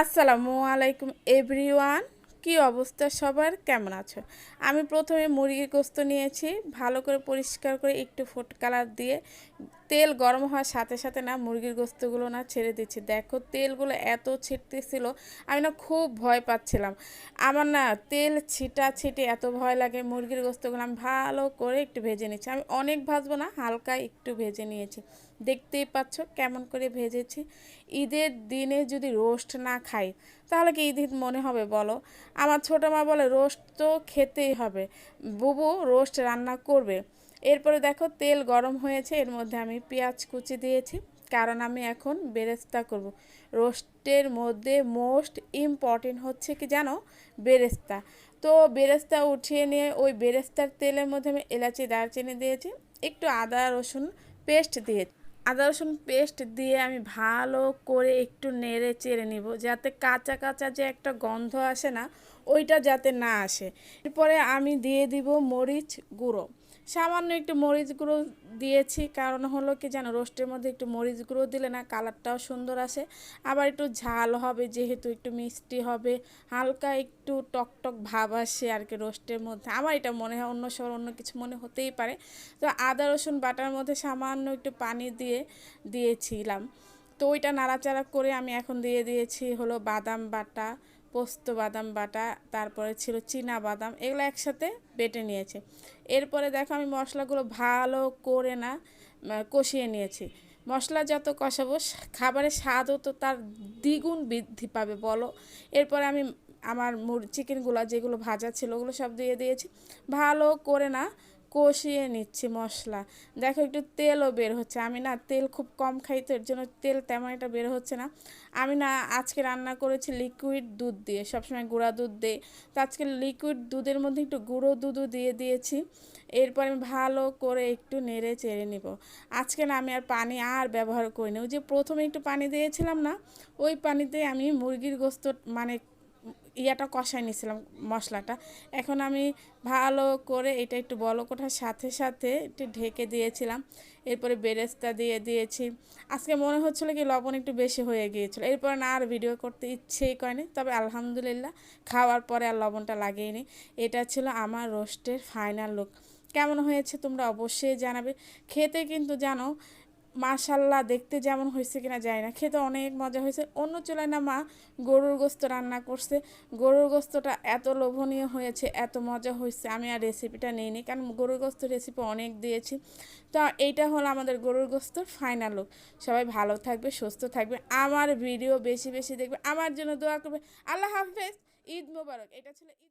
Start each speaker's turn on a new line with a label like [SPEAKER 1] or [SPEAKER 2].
[SPEAKER 1] আসসালামু আলাইকুম এভরিওয়ান, কি অবস্থা সবার? কেমন আছো? আমি প্রথমে মুরগির গোস্ত নিয়েছি, ভালো করে পরিষ্কার করে একটু ফুড কালার দিয়ে তেল গরম হওয়ার সাথে সাথে না মুরগির গোস্তগুলো না ছেড়ে দিচ্ছি। দেখো তেলগুলো এত ছিটতেছিল, আমি না খুব ভয় পাচ্ছিলাম। আমার না তেল ছিটা ছিটে এত ভয় লাগে, মুরগির গোস্তগুলো আমি ভালো করে একটু ভেজে নিচ্ছি। আমি অনেক ভাজবো না, হালকা একটু ভেজে নিয়েছি। দেখতেই পাচ্ছ কেমন করে ভেজেছি। ঈদের দিনে যদি রোস্ট না খাই, তাহলে কি ঈদ ঈদ মনে হবে বলো? আমার ছোটো মা বলে, রোস্ট তো খেতেই হবে। বুবু রোস্ট রান্না করবে। এরপরে দেখো তেল গরম হয়েছে, এর মধ্যে আমি পেঁয়াজ কুচি দিয়েছি, কারণ আমি এখন বেরেস্তা করব। রোস্টের মধ্যে মোস্ট ইম্পর্টেন্ট হচ্ছে কি জানো? বেরেস্তা। তো বেরেস্তা উঠিয়ে নিয়ে ওই বেরেস্তার তেলের মধ্যে আমি এলাচি, দারচিনি দিয়েছি, একটু আদা, রসুন পেস্ট দিয়েছি আদা, রসুন পেস্ট দিয়ে আমি ভালো করে একটু নেড়ে চেড়ে নিব, যাতে কাঁচা কাঁচা যে একটা গন্ধ আসে না, ওইটা যাতে না আসে। এরপরে আমি দিয়ে দিব মরিচ গুঁড়ো। সামান্য একটু মরিচ গুঁড়ো দিয়েছি, কারণ হলো কি যেন রোস্টের মধ্যে একটু মরিচ গুঁড়ো দিলে না কালারটাও সুন্দর আসে। আবার একটু ঝাল হবে, যেহেতু একটু মিষ্টি হবে, হালকা একটু টক টক ভাব আসে আর কি রোস্টের মধ্যে। আমার এটা মনে হয় অন্য সবার অন্য কিছু মনে হতেই পারে। তো আদা, রসুন, বাটার মধ্যে সামান্য একটু পানি দিয়ে দিয়েছিলাম। তো ওইটা নাড়াচাড়া করে আমি এখন দিয়ে দিয়েছি হলো বাদাম বাটা পোস্ত বাদাম বাটা, তারপরে ছিল চীনা বাদাম, এগুলো একসাথে বেটে নিয়েছে। এরপরে দেখো আমি মশলাগুলো ভালো করে না কষিয়ে নিয়েছি। মশলা যত কষাবো খাবারের স্বাদও তো তার দ্বিগুণ বৃদ্ধি পাবে, বলো। এরপরে আমি আমার মুর চিকেনগুলো যেগুলো ভাজা ছিল, ওগুলো সব দিয়ে দিয়েছি। ভালো করে না কষিয়ে নিচ্ছি মশলা। দেখো একটু তেলও বের হচ্ছে। আমি না তেল খুব কম খাই তো, এর জন্য তেল তেমন একটা বের হচ্ছে না। আমি না আজকে রান্না করেছি লিকুইড দুধ দিয়ে, সবসময় গুঁড়া দুধ দিয়ে তো আজকে লিকুইড দুধের মধ্যে একটু গুঁড়ো দুধও দিয়ে দিয়েছি। এরপর আমি ভালো করে একটু নেড়ে চেড়ে নিব। আজকে না আমি আর পানি আর ব্যবহার করি করিনি। ওই যে প্রথমে একটু পানি দিয়েছিলাম না, ওই পানিতে আমি মুরগির গোস্ত মানে ইয়াটা কষাই নিয়েছিলাম মশলাটা। এখন আমি ভালো করে এটা একটু বলো কোঠার সাথে সাথে একটু ঢেকে দিয়েছিলাম। এরপরে বেরেস্তা দিয়ে দিয়েছি। আজকে মনে হচ্ছিল কি লবণ একটু বেশি হয়ে গিয়েছিল। এরপর না আর ভিডিও করতে ইচ্ছেই করেনি। তবে আলহামদুলিল্লাহ খাওয়ার পরে আর লবণটা লাগিয়েনি এটা ছিল আমার রোস্টের ফাইনাল লুক। কেমন হয়েছে তোমরা অবশ্যই জানাবে। খেতে কিন্তু জানো মাশাল্লাহ দেখতে যেমন হয়েছে কিনা যায় না। খেতে অনেক মজা হয়েছে। অন্য চুলায় না মা গরুর গোস্ত রান্না করছে। গরুর গোস্তটা এত লোভনীয় হয়েছে, এত মজা হয়েছে। আমি আর রেসিপিটা নিইনি, কারণ গরুর গোস্ত রেসিপি অনেক দিয়েছি। তো এইটা হলো আমাদের গরুর গোস্তর ফাইনাল লুক সবাই ভালো থাকবে, সুস্থ থাকবে, আমার ভিডিও বেশি বেশি দেখবে। আমার জন্য দোয়া করবে। আল্লাহ হাফেজ, ঈদ মোবারক। এটা ছিল ঈদ